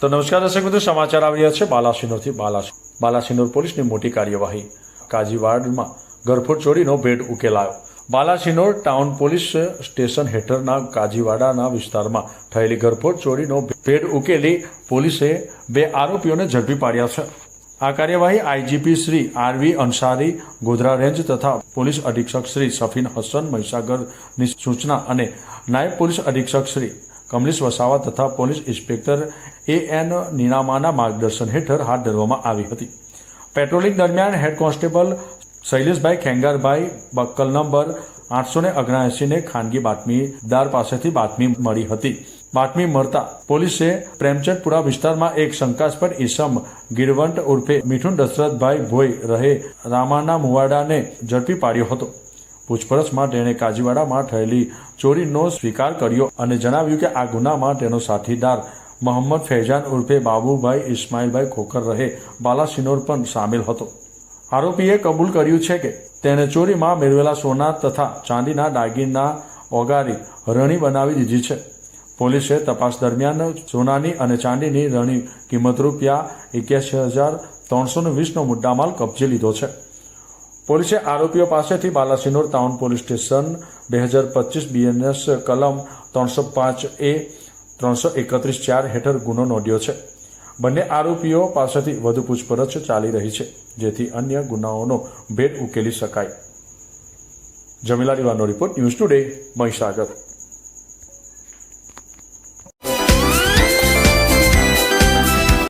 તો નમસ્કાર દર્શક મિત્રો, સમાચાર આવી રહ્યા છે બાલાસિનોરથી. બાલાસ, બાલાસિનોર પોલીસની મોટી કાર્યવાહી. કાજીવાડમાં ગરફોડ ચોરીનો ભેદ ઉકેલાયો. બાલાસિનોર ટાઉન પોલીસ સ્ટેશન હેઠળના કાજીવાડાના વિસ્તારમાં થયેલી ગરફોડ ચોરીનો ભેદ ઉકેલી પોલીસે બે આરોપીઓને ઝડપી પાડ્યા છે. આ કાર્યવાહી IGP Shri RV Ansari, Godhra range તથા પોલીસ અધિક્ષક શ્રી સફીન હસન મહીસાગરની સૂચના અને નાયબ પોલીસ અધિક્ષક શ્રી કમલેશ વસાવા તથા પોલીસ ઇન્સ્પેક્ટર એ એન નીનામાના માર્ગદર્શન હેઠળ હાથ ધરવામાં આવી હતી. પેટ્રોલિંગ દરમિયાન હેડ કોન્સ્ટેબલ શૈલેષભાઈ ખેંગારભાઈ, બક્કલ નંબર આઠસો ને ઓગણએંસીને ખાનગી બાતમીદાર પાસેથી બાતમી મળી હતી. બાતમી મળતા પોલીસે પ્રેમચંદપુરા વિસ્તારમાં એક શંકાસ્પદ ઈસમ ગિરવંટ ઉર્ફે મીઠુન દશરથભાઈ ભોઈ રહે રામાના મુવાડાને ઝડપી પાડ્યો હતો. પૂછપરછમાં તેણે કાજીવાડામાં થયેલી ચોરીનો સ્વીકાર કર્યો અને જણાવ્યું કે આ ગુનામાં તેનો સાથીદાર મોહમ્મદ ફૈજાન ઉર્ફે બાબુભાઈ ઇસ્માઇલભાઈ ખોખર રહે, બાલાસિનોર પણ સામેલ હતો. આરોપીએ કબૂલ કર્યું છે કે તેણે ચોરીમાં મેળવેલા સોના તથા ચાંદીના દાગીના ઓગારી રણી બનાવી દીધી છે. પોલીસે તપાસ દરમિયાન સોનાની અને ચાંદીની રણી કિંમત રૂપિયા એક્યાસી હજાર ત્રણસો વીસનો મુદ્દામાલ કબજે લીધો છે. પોલીસે આરોપીઓ પાસેથી બાલાસિનોર ટાઉન પોલીસ સ્ટેશન બે હજાર પચીસ બીએનએસ કલમ ત્રણસો પાંચ એ ત્રણસો એકત્રીસ ચાર હેઠળ ગુનો નોંધ્યો છે. બંને આરોપીઓ પાસેથી વધુ પૂછપરછ ચાલી રહી છે, જેથી અન્ય ગુનાઓનો ભેદ ઉકેલી શકાય. જમીલા દિવાનો રિપોર્ટ ન્યૂઝ ટુડે, મહીસાગર.